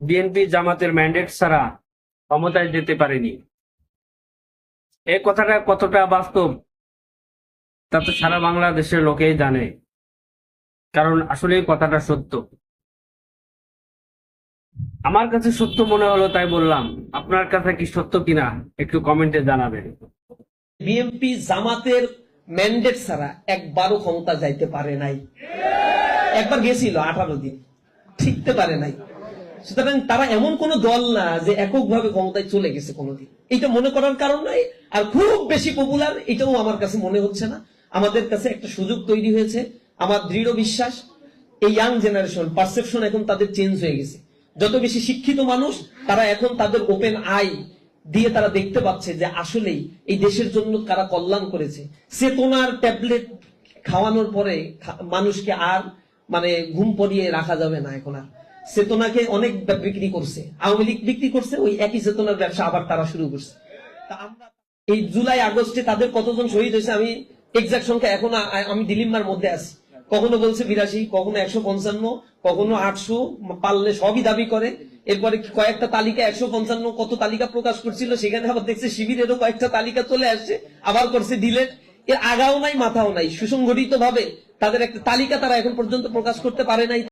BNP জামাতের mandate ছাড়া ক্ষমতায় যেতে পারেনি। এই কথাটা কতটা বাস্তব, তা তো সারা বাংলাদেশের লোকেই জানে। কারণ আসলে কথাটা সত্য। আমার কাছে সত্য মনে হলো, তাই বললাম। আপনার কাছে কি সত্য কিনা, একটু কমেন্টে জানাবেন। বিএনপি জামাতের ম্যান্ডেট ছাড়া একবারও ক্ষমতা যাইতে পারে নাই। একবার গেছিল, আঠারো দিন। ঠিকতে পারে নাই। সুতরাং তারা এমন কোন দল না যে এককভাবে ক্ষমতায় চলে গেছে কোনোদিন। এটা মনে করার কারণ নাই, আর খুব বেশি পপুলার এটাও আমার কাছে মনে হচ্ছে না। আমাদের কাছে একটা সুযোগ তৈরি হয়েছে, আমার দৃঢ় বিশ্বাস, এই ইয়াং জেনারেশন পারসেপশন এখন তাদের চেঞ্জ হয়ে গেছে। যত বেশি শিক্ষিত মানুষ, তারা এখন তাদের ওপেন আই দিয়ে তারা দেখতে পাচ্ছে যে আসলেই এই দেশের জন্য কারা কল্যাণ করেছে। চেতনার ট্যাবলেট খাওয়ানোর পরে মানুষকে আর মানে ঘুম পড়িয়ে রাখা যাবে না এখন আর। চেতনাকে অনেক বিক্রি করছে। আওয়ামী লীগ বিক্রি করছে, ওই একই চেতনার ব্যবসা আবার তারা শুরু করছে। আমরা এই জুলাই, আগস্টে তাদের কতজন শহীদ হয়েছে আমি এক্সাক্ট সংখ্যা এখন আমি দিলিম্মার মধ্যে আছি। কখনো বলছে বিরাশি, কখনো একশো পঞ্চান্ন, কখনো আটশো, পারলে সবই দাবি করে। এরপরে কয়েকটা তালিকা, একশো পঞ্চান্ন কত তালিকা প্রকাশ করছিল, সেখানে আবার দেখছে শিবিরেরও কয়েকটা তালিকা চলে আসছে, আবার করছে ডিলেট এর আগাও নাই, মাথাও নাই। সুসংগঠিত ভাবে তাদের একটা তালিকা তারা এখন পর্যন্ত প্রকাশ করতে পারে নাই।